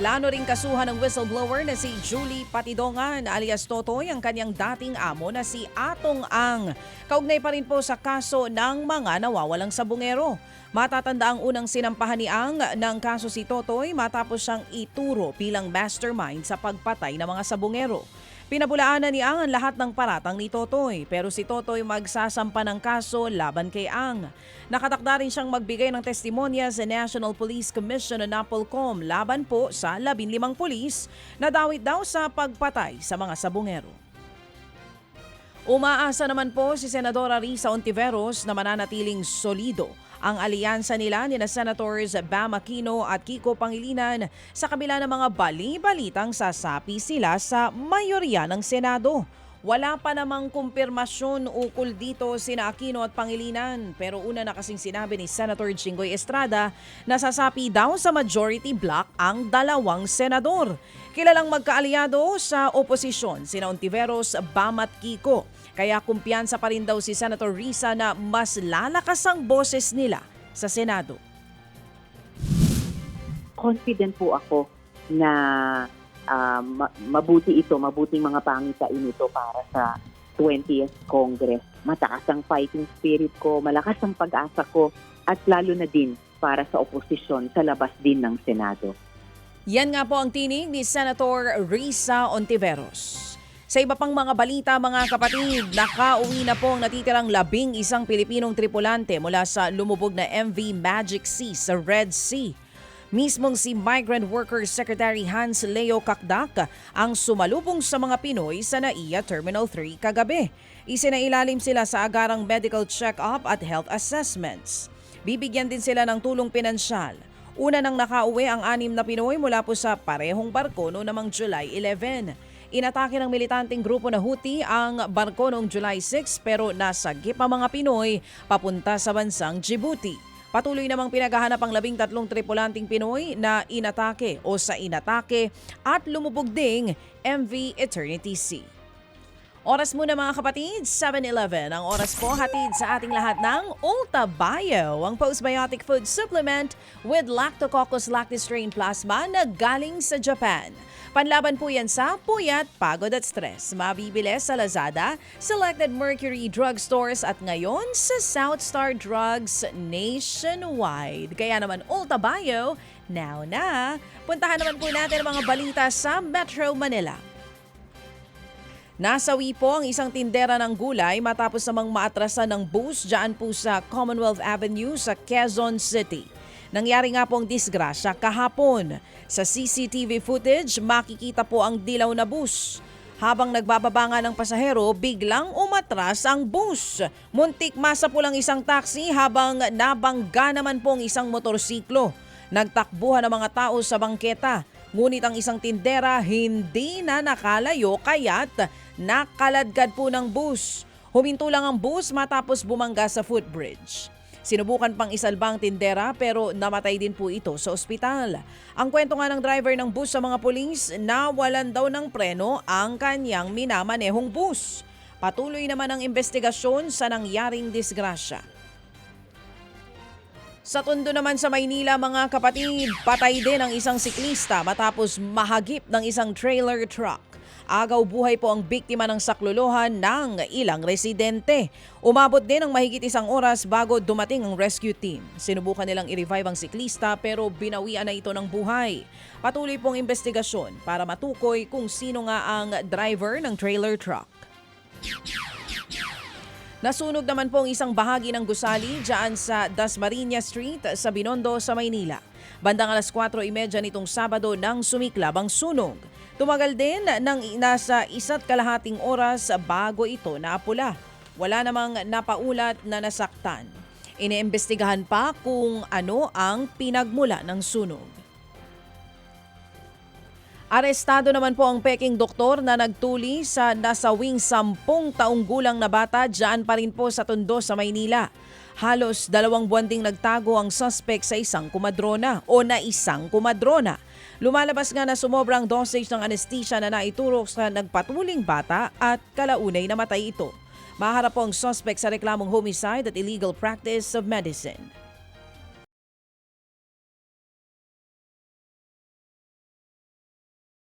Plano ring kasuhan ng whistleblower na si Julie Patidongan alias Totoy ang kanyang dating amo na si Atong Ang. Kaugnay pa rin po sa kaso ng mga nawawalang sabungero. Matatanda ang unang sinampahan ni Ang ng kaso si Totoy matapos siyang ituro bilang mastermind sa pagpatay ng mga sabungero. Pinabulaanan ni Ang ang lahat ng paratang ni Totoy pero si Totoy magsasampa ng kaso laban kay Ang. Nakatakda rin siyang magbigay ng testimonya sa National Police Commission o NAPOLCOM laban po sa 15 pulis na dawit daw sa pagpatay sa mga sabungero. Umaasa naman po si Senadora Risa Ontiveros na mananatiling solido ang alyansa nila ni na Senators Bam Aquino at Kiko Pangilinan sa kabila ng mga bali-balitang sasapi sila sa mayorya ng Senado. Wala pa namang kumpirmasyon ukol dito sina Aquino at Pangilinan pero una na kasing sinabi ni Senator Jinggoy Estrada na sasapi daw sa majority block ang dalawang senador. Kilalang magkaalyado sa oposisyon sina Ontiveros, Bam at Kiko. Kaya kumpiyansa pa rin daw si Senator Risa na mas lalakas ang boses nila sa Senado. confident po ako na ma- mabuti ito, mabuting mga pangitain ito para sa 20th Congress. Mataas ang fighting spirit ko, malakas ang pag-asa ko, at lalo na din para sa oposisyon sa labas din ng Senado. Yan nga po ang tinig ni Senator Risa Ontiveros. Sa iba pang mga balita mga kapatid, nakauwi na po ang natitirang labing isang Pilipinong tripulante mula sa lumubog na MV Magic Sea sa Red Sea. Mismong si Migrant Workers Secretary Hans Leo Kakdak ang sumalubong sa mga Pinoy sa NAIA Terminal 3 kagabi. Isinailalim sila sa agarang medical check-up at health assessments. Bibigyan din sila ng tulong pinansyal. Una nang nakauwi ang anim na Pinoy mula po sa parehong barko noong namang July 11. Inatake ng militanteng grupo na Houthi ang barko noong July 6 pero nasagip ang mga Pinoy papunta sa bansang Djibouti. Patuloy namang pinaghahanap ang labing tatlong tripulanting Pinoy na inatake o sa inatake at lumubog ding MV Eternity Sea. Oras muna mga kapatid, 7-Eleven. Ang oras po hatid sa ating lahat ng Ulta Bio, ang postbiotic food supplement with Lactococcus lactistrain plasma na galing sa Japan. Panlaban po yan sa puyat, pagod at stress. Mabibili sa Lazada, selected Mercury drugstores at ngayon sa Southstar Drugs nationwide. Kaya naman Ulta Bio, now na. Puntahan naman po natin ang mga balita sa Metro Manila. Nasawi po ang isang tindera ng gulay matapos namang maatrasan ng bus dyan po sa Commonwealth Avenue sa Quezon City. Nangyari nga po ang disgrasya kahapon. Sa CCTV footage, makikita po ang dilaw na bus. Habang nagbababa nga ng pasahero, biglang umatras ang bus. Muntik masa po lang isang taxi habang nabangga naman po ang isang motorsiklo. Nagtakbuhan ang mga tao sa bangketa. Ngunit ang isang tindera hindi na nakalayo kaya't nakaladkad po ng bus. Huminto lang ang bus matapos bumangga sa footbridge. Sinubukan pang isalbang tindera pero namatay din po ito sa ospital. Ang kwento nga ng driver ng bus sa mga pulis na walan daw ng preno ang kanyang minamanehong bus. Patuloy naman ang investigasyon sa nangyaring disgrasya. Sa tundo naman sa Maynila mga kapatid, patay din ang isang siklista matapos mahagip ng isang trailer truck. Agaw buhay po ang biktima ng sakluluhan ng ilang residente. Umabot din ng mahigit isang oras bago dumating ang rescue team. Sinubukan nilang i-revive ang siklista pero binawian na ito ng buhay. Patuloy pong investigasyon para matukoy kung sino nga ang driver ng trailer truck. Nasunog naman po ang isang bahagi ng gusali dyan sa Dasmariñas Street sa Binondo sa Maynila. Bandang alas 4.30 nitong Sabado nang sumiklab ang sunog. Tumagal din ng nasa isa't kalahating oras bago ito naapula. Wala namang napaulat na nasaktan. Iniimbestigahan pa kung ano ang pinagmula ng sunog. Arestado naman po ang peking doktor na nagtuli sa nasawing sampung taong gulang na bata dyan pa rin po sa Tondo sa Maynila. Halos dalawang buwan ding nagtago ang suspect sa isang kumadrona o na isang kumadrona. Lumalabas nga na sumobrang dosage ng anesthesia na naiturok sa nagpatuling bata at kalaunay namatay ito. Maharap po ang suspect sa reklamong homicide at illegal practice of medicine.